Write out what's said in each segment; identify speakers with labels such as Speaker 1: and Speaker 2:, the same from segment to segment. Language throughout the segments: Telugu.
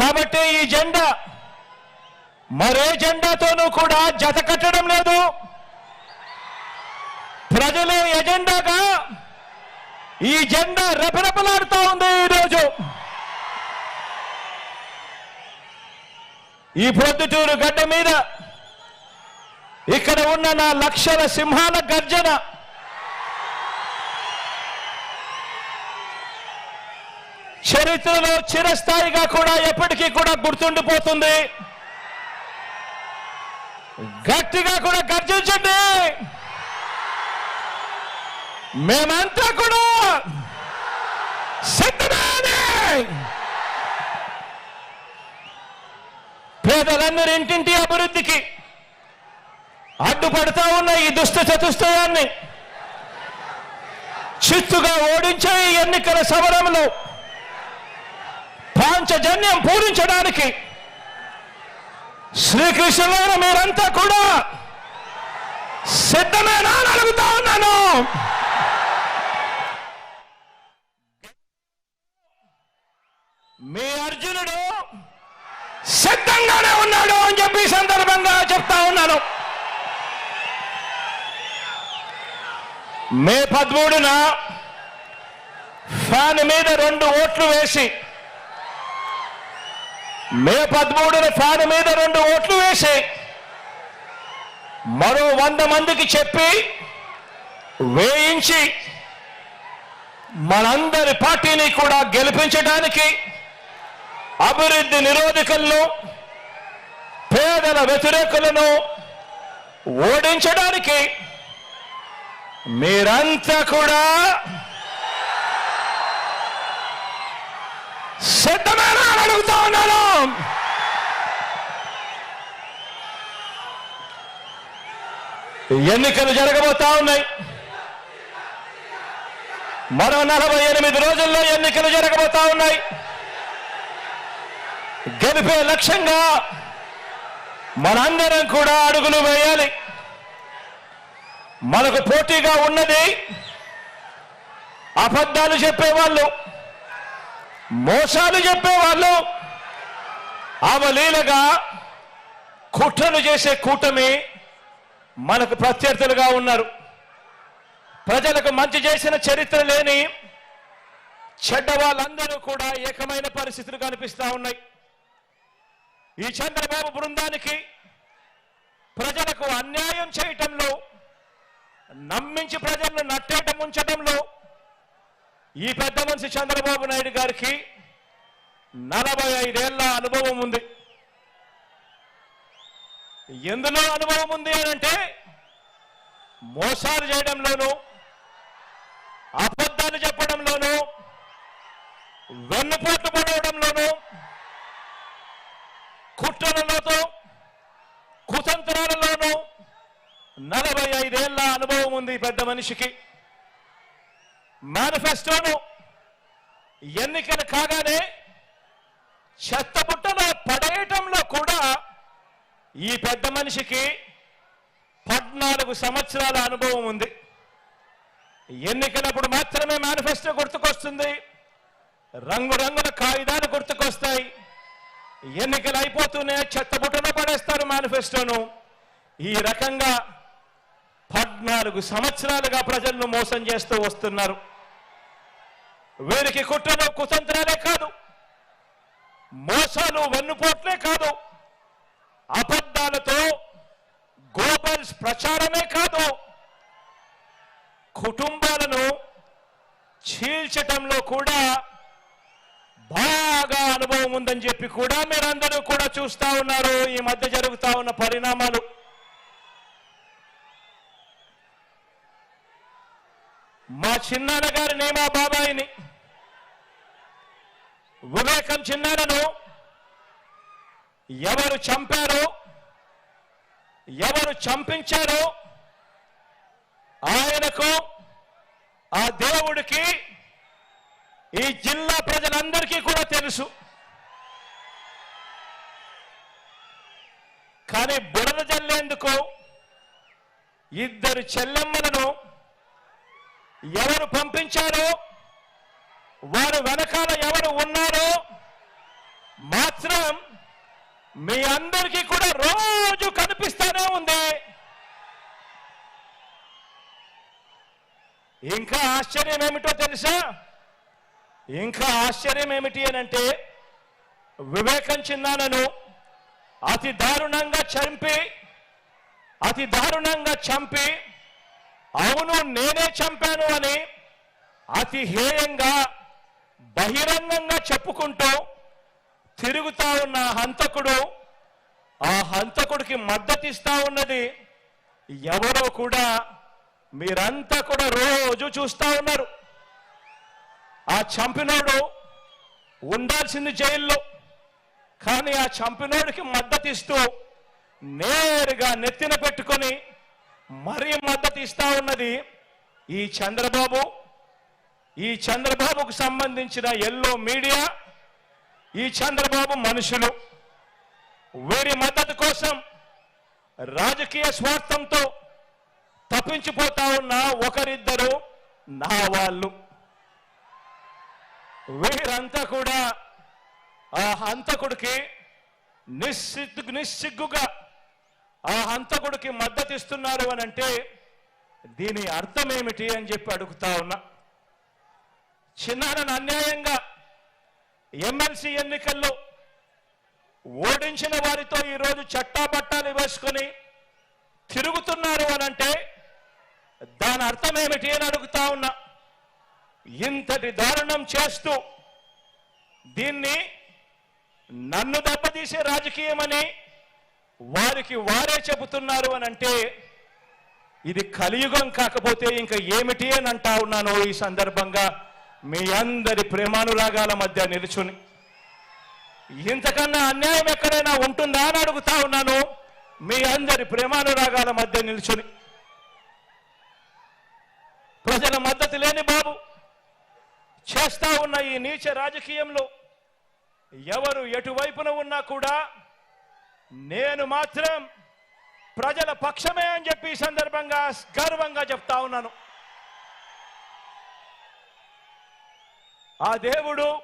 Speaker 1: కాబట్టి ఈ జెండా మరే జెండాతోనూ కూడా జత కట్టడం లేదు. ప్రజల ఎజెండాగా ఈ జెండా రెపరెపలాడుతూ ఉంది ఈరోజు. ఈ ప్రొద్దుటూరు గడ్డ మీద ఇక్కడ ఉన్న నా లక్షల సింహాల గర్జన చరిత్రలో చిరస్థాయిగా కూడా ఎప్పటికీ కూడా గుర్తుండిపోతుంది. గట్టిగా కూడా గర్జించండి. మేమంతా కూడా సిద్ధమే పేదలందరి ఇంటింటి అభివృద్ధికి అడ్డుపడతా ఉన్న ఈ దుష్ట చతుష్టయాన్ని చిత్తుగా ఓడించే ఈ ఎన్నికల సమరంలో పాంచజన్యం పూరించడానికి శ్రీకృష్ణులైన మీరంతా కూడా సిద్ధమేనా అడుగుతా ఉన్నాను. మీ అర్జునుడు సిద్ధంగానే ఉన్నాడు అని చెప్పి సందర్భంగా చెప్తా ఉన్నాను. మే పదమూడున ఫ్యాన్ మీద రెండు ఓట్లు వేసి మే పదమూడున ఫ్యాన్ మీద రెండు ఓట్లు వేసి మరో వంద మందికి చెప్పి వేయించి మనందరి పార్టీని కూడా గెలిపించడానికి అభివృద్ధి నిరోధకులను పేదల వ్యతిరేకులను ఓడించడానికి మీరంతా కూడా సిద్ధమేనా అడుగుతా ఉన్నాను. ఎన్నికలు జరగబోతా ఉన్నాయి. మరో నలభై ఎనిమిది రోజుల్లో ఎన్నికలు జరగబోతా ఉన్నాయి. గెలిపే లక్ష్యంగా మనందరం కూడా అడుగులు వేయాలి. మనకు పోటీగా ఉన్నది అబద్ధాలు చెప్పేవాళ్ళు. మోసాలు చెప్పేవాళ్ళు. అవలీలగా కుట్రలు చేసే కూటమి మనకు ప్రత్యర్థులుగా ఉన్నారు. ప్రజలకు మంచి చేసిన చరిత్ర లేని చెడ్డ వాళ్ళందరూ కూడా ఏకమైన పరిస్థితులు కనిపిస్తా ఉన్నాయి. ఈ చంద్రబాబు బృందానికి ప్రజలకు అన్యాయం చేయటంలో నమ్మించి ప్రజలను నట్టేట ఉంచడంలో ఈ పెద్ద మనిషి చంద్రబాబు నాయుడు గారికి నలభై ఐదేళ్ళ అనుభవం ఉంది. ఎందులో అనుభవం ఉంది అంటే మోసాలు చేయడంలోనూ అబద్ధాలు చెప్పడంలోనూ వెన్నుపోట్లు పడవడంలోనూ కుట్రలతో కుతంత్రాలలోనూ నలభై ఐదేళ్ళ అనుభవం ఉంది ఈ పెద్ద మనిషికి. మేనిఫెస్టోను ఎన్నికలు కాగానే చెత్తబుట్టలో పడేయటంలో కూడా ఈ పెద్ద మనిషికి పద్నాలుగు సంవత్సరాల అనుభవం ఉంది. ఎన్నికలప్పుడు మాత్రమే మేనిఫెస్టో గుర్తుకొస్తుంది. రంగురంగుల కాగితాలు గుర్తుకొస్తాయి. ఎన్నికలు అయిపోతూనే చెత్తబుట్టలో పడేస్తారు మేనిఫెస్టోను. ఈ రకంగా పద్నాలుగు సంవత్సరాలుగా ప్రజలను మోసం చేస్తూ వస్తున్నారు. వీరికి కుట్రలు కుతంత్రాలే కాదు మోసాలు వెన్నుపోట్లే కాదు అబద్ధాలతో గోబల్స్ ప్రచారమే కాదు కుటుంబాలను చీల్చటంలో కూడా బాగా అనుభవం ఉందని చెప్పి కూడా మీరందరూ కూడా చూస్తా ఉన్నారు ఈ మధ్య జరుగుతా ఉన్న పరిణామాలు. మా చిన్నాన్న గారిని మా బాబాయిని వివేకం చిన్నాన్నను ఎవరు చంపారో ఎవరు చంపించారో ఆయనకు ఆ దేవుడికి ఈ జిల్లా ప్రజలందరికీ కూడా తెలుసు. కానీ బుడద జల్లేందుకు ఇద్దరు చెల్లెమ్మలను ఎవరు పంపించారో వారు వెనకాల ఎవరు ఉన్నారు? సంవత్సరం మీ అందరికీ కూడా రోజు కనిపిస్తూనే ఉంది. ఇంకా ఆశ్చర్యం ఏమిటో తెలుసా? ఇంకా ఆశ్చర్యం ఏమిటి అని అంటే వివేకం చిన్నానను అతి దారుణంగా చంపి అతి దారుణంగా చంపి అవును నేనే చంపాను అని అతి హేయంగా బహిరంగంగా చెప్పుకుంటూ తిరుగుతా ఉన్న హంతకుడు ఆ హంతకుడికి మద్దతిస్తా ఉన్నది ఎవరో కూడా మీరంతా కూడా రోజు చూస్తా ఉన్నారు. ఆ చంపినోడు ఉండాల్సింది జైల్లో కానీ ఆ చంపినోడికి మద్దతిస్తూ నేరుగా నెత్తిన పెట్టుకొని మరీ మద్దతు ఇస్తా ఉన్నది ఈ చంద్రబాబు. ఈ చంద్రబాబుకు సంబంధించిన ఎల్లో మీడియా ఈ చంద్రబాబు మనుషులు. వీరి మద్దతు కోసం రాజకీయ స్వార్థంతో తప్పించిపోతా ఉన్న ఒకరిద్దరు నా వాళ్ళు. వీరంతా కూడా ఆ హంతకుడికి నిస్సిగ్గు నిస్సిగ్గుగా ఆ హంతకుడికి మద్దతు ఇస్తున్నారు అని అంటే దీని అర్థం ఏమిటి అని చెప్పి అడుగుతా ఉన్నా. చిన్నారని అన్యాయంగా ఎమ్మెల్సీ ఎన్నికల్లో ఓడించిన వారితో ఈరోజు చట్టాపట్టాలు వేసుకొని తిరుగుతున్నారు అని అంటే దాని అర్థం ఏమిటి అని అడుగుతా ఉన్నా. ఇంతటి దారుణం చేస్తూ దీన్ని నన్ను దెబ్బతీసే రాజకీయమని వారికి వారే చెబుతున్నారు అని అంటే ఇది కలియుగం కాకపోతే ఇంకా ఏమిటి అని అంటా ఉన్నాను ఈ సందర్భంగా. మీ అందరి ప్రేమానురాగాల మధ్య నిలుచుని. ఇంతకన్నా అన్యాయం ఎక్కడైనా ఉంటుందా అని అడుగుతా ఉన్నాను. మీ అందరి ప్రేమానురాగాల మధ్య నిలుచుని. ప్రజల మద్దతు లేని బాబు చేస్తా ఉన్న ఈ నీచ రాజకీయంలో ఎవరు ఎటువైపున ఉన్నా కూడా నేను మాత్రం ప్రజల పక్షమే అని చెప్పి సందర్భంగా గర్వంగా చెప్తా ఉన్నాను. ఆ దేవుడు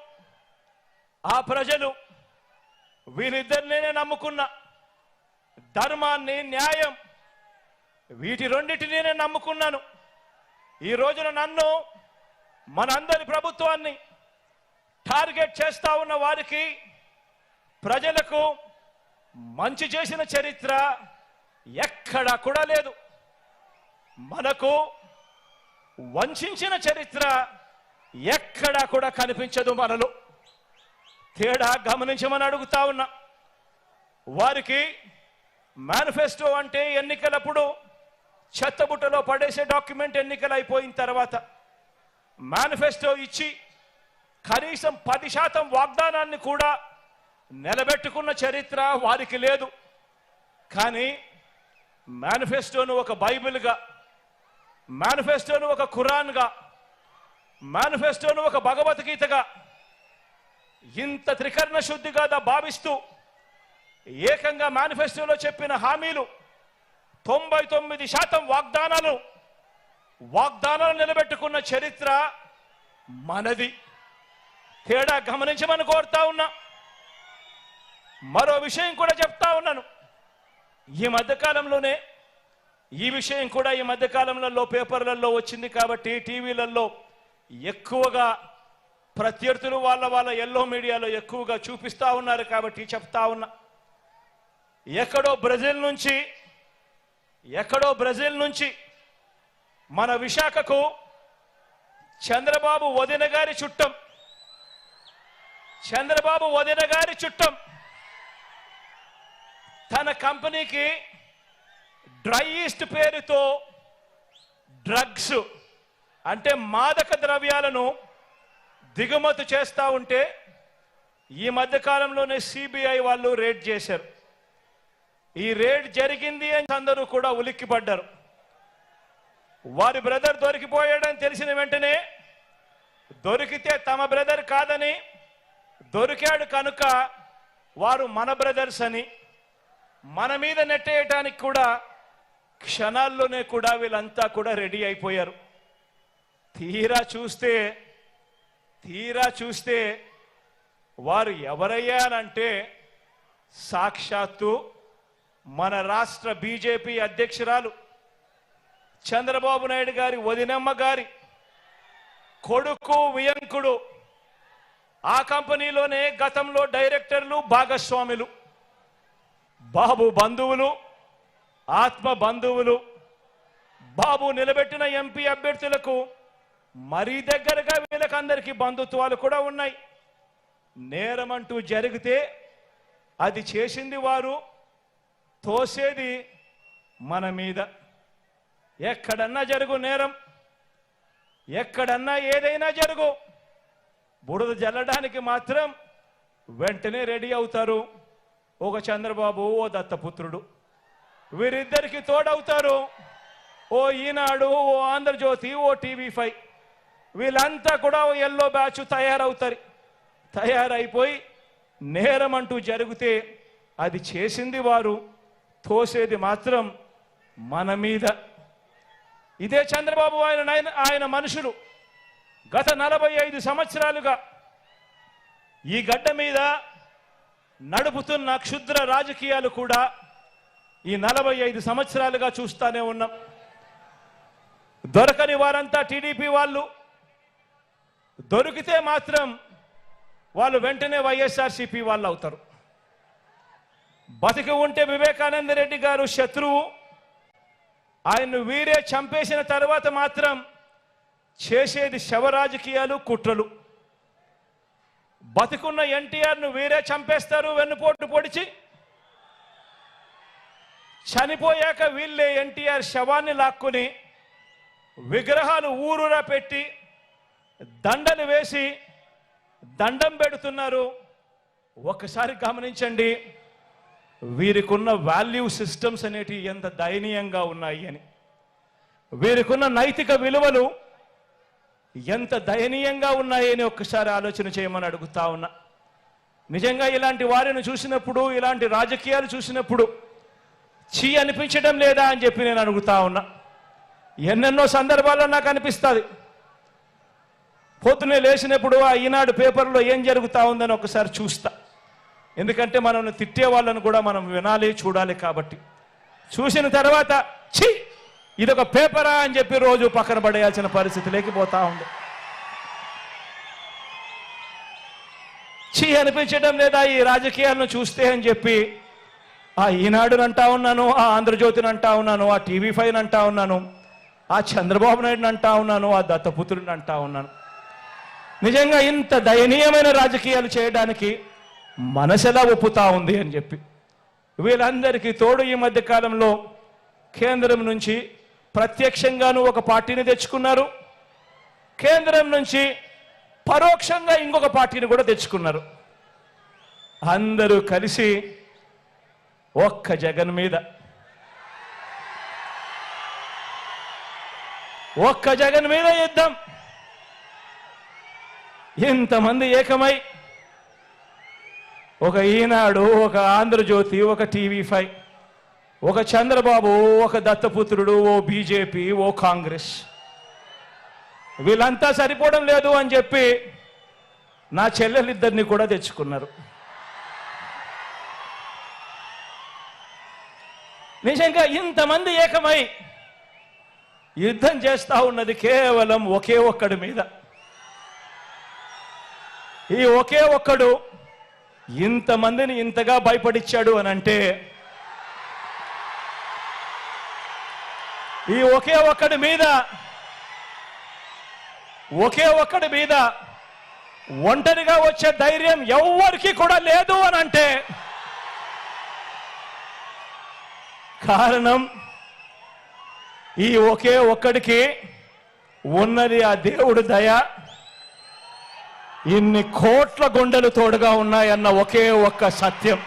Speaker 1: ఆ ప్రజలు వీరిద్దరినే నమ్ముకున్న. ధర్మాన్ని న్యాయం వీటి రెండింటినీ నేను నమ్ముకున్నాను. ఈ రోజున నన్ను మనందరి ప్రభుత్వాన్ని టార్గెట్ చేస్తా ఉన్న వారికి ప్రజలకు మంచి చేసిన చరిత్ర ఎక్కడా కూడా లేదు. మనకు వంచిన చరిత్ర ఎక్కడా కూడా కనిపించదు మనలో. తేడా గమనించమని అడుగుతా ఉన్నా. వారికి మేనిఫెస్టో అంటే ఎన్నికలప్పుడు చెత్తబుట్టలో పడేసే డాక్యుమెంట్ ఎన్నికలు అయిపోయిన తర్వాత మేనిఫెస్టో ఇచ్చి కనీసం పది శాతం వాగ్దానాన్ని కూడా నిలబెట్టుకున్న చరిత్ర వారికి లేదు. కానీ మేనిఫెస్టోను ఒక బైబిల్గా మేనిఫెస్టోను ఒక ఖురాన్గా మేనిఫెస్టోను ఒక భగవద్గీతగా ఇంత త్రికరణ శుద్ధిగా భావిస్తూ ఏకంగా మేనిఫెస్టోలో చెప్పిన హామీలు తొంభై తొమ్మిది శాతం వాగ్దానాలు వాగ్దానాలు నిలబెట్టుకున్న చరిత్ర మనది. తేడా గమనించమని కోరుతా ఉన్నా. మరో విషయం కూడా చెప్తా ఉన్నాను. ఈ మధ్యకాలంలోనే ఈ విషయం కూడా ఈ మధ్యకాలంలో పేపర్లలో వచ్చింది కాబట్టి టీవీలలో ఎక్కువగా ప్రత్యర్థులు వాళ్ళ వాళ్ళ ఎల్లో మీడియాలో ఎక్కువగా చూపిస్తూ ఉన్నారు కాబట్టి చెప్తా ఉన్నా. ఎక్కడో బ్రెజిల్ నుంచి ఎక్కడో బ్రెజిల్ నుంచి మన విశాఖకు చంద్రబాబు వదిన గారి చుట్టం చంద్రబాబు వదిన గారి చుట్టం తన కంపెనీకి డ్రై ఈస్ట్ పేరుతో డ్రగ్స్ అంటే మాదక ద్రవ్యాలను దిగుమతి చేస్తూ ఉంటే ఈ మధ్యకాలంలోనే సిబిఐ వాళ్ళు రేడ్ చేశారు. ఈ రేడ్ జరిగింది అని అందరూ కూడా ఉలిక్కిపడ్డారు. వారి బ్రదర్ దొరికిపోయాడని తెలిసిన వెంటనే దొరికితే తమ బ్రదర్ కాదని దొరికాడు కనుక వారు మన బ్రదర్స్ అని మన మీద నెట్టేయటానికి కూడా క్షణాల్లోనే కూడా వీళ్ళంతా కూడా రెడీ అయిపోయారు. తీరా చూస్తే తీరా చూస్తే వారు ఎవరయ్యానంటే సాక్షాత్తు మన రాష్ట్ర బీజేపీ అధ్యక్షురాలు చంద్రబాబు నాయుడు గారి వదినమ్మ గారి కొడుకు వియంకుడు. ఆ కంపెనీలోనే గతంలో డైరెక్టర్లు భాగస్వాములు బాబు బంధువులు ఆత్మ బంధువులు బాబు నిలబెట్టిన ఎంపీ అభ్యర్థులకు మరీ దగ్గరగా వీళ్ళకందరికీ బంధుత్వాలు కూడా ఉన్నాయి. నేరమంటూ జరిగితే అది చేసింది వారు తోసేది మన మీద. ఎక్కడన్నా జరుగు నేరం ఎక్కడన్నా ఏదైనా జరుగు. బురద జల్లడానికి మాత్రం వెంటనే రెడీ అవుతారు. ఒక చంద్రబాబు ఓ దత్తపుత్రుడు. వీరిద్దరికి తోడవుతారు. ఓ ఈనాడు ఓ ఆంధ్రజ్యోతి ఓ టీవీ ఫైవ్. వీళ్ళంతా కూడా ఎల్లో బ్యాచ్ తయారవుతారు. తయారైపోయి నేరం అంటూ జరిగితే అది చేసింది వారు తోసేది మాత్రం మన మీద. ఇదే చంద్రబాబు ఆయన ఆయన మనుషులు. గత నలభై ఐదు సంవత్సరాలుగా ఈ గడ్డ మీద నడుపుతున్న క్షుద్ర రాజకీయాలు కూడా ఈ నలభై ఐదు సంవత్సరాలుగా చూస్తానే ఉన్నాం. దొరకని వారంతా టీడీపీ వాళ్ళు దొరికితే మాత్రం వాళ్ళు వెంటనే వైఎస్ఆర్సీపీ వాళ్ళు అవుతారు. బతికి ఉంటే వివేకానంద రెడ్డి గారు శత్రువు. ఆయన్ను వీరే చంపేసిన తర్వాత మాత్రం చేసేది శవ రాజకీయాలు కుట్రలు. బతికున్న ఎన్టీఆర్ను వీరే చంపేస్తారు వెన్నుపోటు పొడిచి. చనిపోయాక వీళ్ళే ఎన్టీఆర్ శవాన్ని లాక్కుని విగ్రహాలు ఊరురా పెట్టి దండలు వేసి దండం పెడుతున్నారు. ఒక్కసారి గమనించండి వీరికున్న వాల్యూ సిస్టమ్స్ అనేటివి ఎంత దయనీయంగా ఉన్నాయి అని. వీరికున్న నైతిక విలువలు ఎంత దయనీయంగా ఉన్నాయి అని ఒక్కసారి ఆలోచన చేయమని అడుగుతా ఉన్నా. నిజంగా ఇలాంటి వారిని చూసినప్పుడు ఇలాంటి రాజకీయాలు చూసినప్పుడు చీ అనిపించడం లేదా అని చెప్పి నేను అడుగుతా ఉన్నా. ఎన్నెన్నో సందర్భాల్లో నాకు అనిపిస్తుంది. పొద్దునే లేచినప్పుడు ఆ ఈనాడు పేపర్లో ఏం జరుగుతూ ఉందని ఒకసారి చూస్తా. ఎందుకంటే మనం తిట్టే వాళ్ళను కూడా మనం వినాలి చూడాలి కాబట్టి. చూసిన తర్వాత ఛీ! ఇదొక పేపరా అని చెప్పి రోజు పక్కన పడేయాల్సిన పరిస్థితి లేకపోతా ఉంది. చీ అనిపించడం లేదా ఈ రాజకీయాలను చూస్తే అని చెప్పి ఆ ఈనాడుని అంటా ఉన్నాను ఆ ఆంధ్రజ్యోతిని అంటా ఉన్నాను ఆ టీవీ ఫైవ్ అంటా ఉన్నాను ఆ చంద్రబాబు నాయుడుని అంటా ఉన్నాను ఆ దత్తపుత్రుని అంటా ఉన్నాను. నిజంగా ఇంత దయనీయమైన రాజకీయాలు చేయడానికి మనసెలా ఒప్పుతా ఉంది అని చెప్పి. వీళ్ళందరికీ తోడు ఈ మధ్య కాలంలో కేంద్రం నుంచి ప్రత్యక్షంగాను ఒక పార్టీని తెచ్చుకున్నారు. కేంద్రం నుంచి పరోక్షంగా ఇంకొక పార్టీని కూడా తెచ్చుకున్నారు. అందరూ కలిసి ఒక్క జగన్ మీద. ఒక్క జగన్ మీద యుద్ధం. ఇంతమంది ఏకమై? ఒక ఈనాడు ఒక ఆంధ్రజ్యోతి ఒక టీవీ ఫైవ్ ఒక చంద్రబాబు ఒక దత్తపుత్రుడు ఓ బీజేపీ ఓ కాంగ్రెస్. వీళ్ళంతా సరిపోవడం లేదు అని చెప్పి నా చెల్లెలిద్దరిని కూడా తెచ్చుకున్నారు. నిజంగా ఇంతమంది ఏకమై యుద్ధం చేస్తా ఉన్నది కేవలం ఒకే ఒక్కడి మీద. ఈ ఒకే ఒక్కడు ఇంతమందిని ఇంతగా భయపడిచ్చాడు అని అంటే ఈ ఒకే ఒక్కడి మీద ఒకే ఒక్కడి మీద ఒంటరిగా వచ్చే ధైర్యం ఎవ్వరికి కూడా లేదు అని అంటే కారణం ఈ ఒకే ఒక్కడికి ఉన్నది ఆ దేవుడు దయ. ఇన్ని కోట్ల గుండెలు తోడుగా ఉన్నాయన్న ఒకే ఒక్క సత్యం.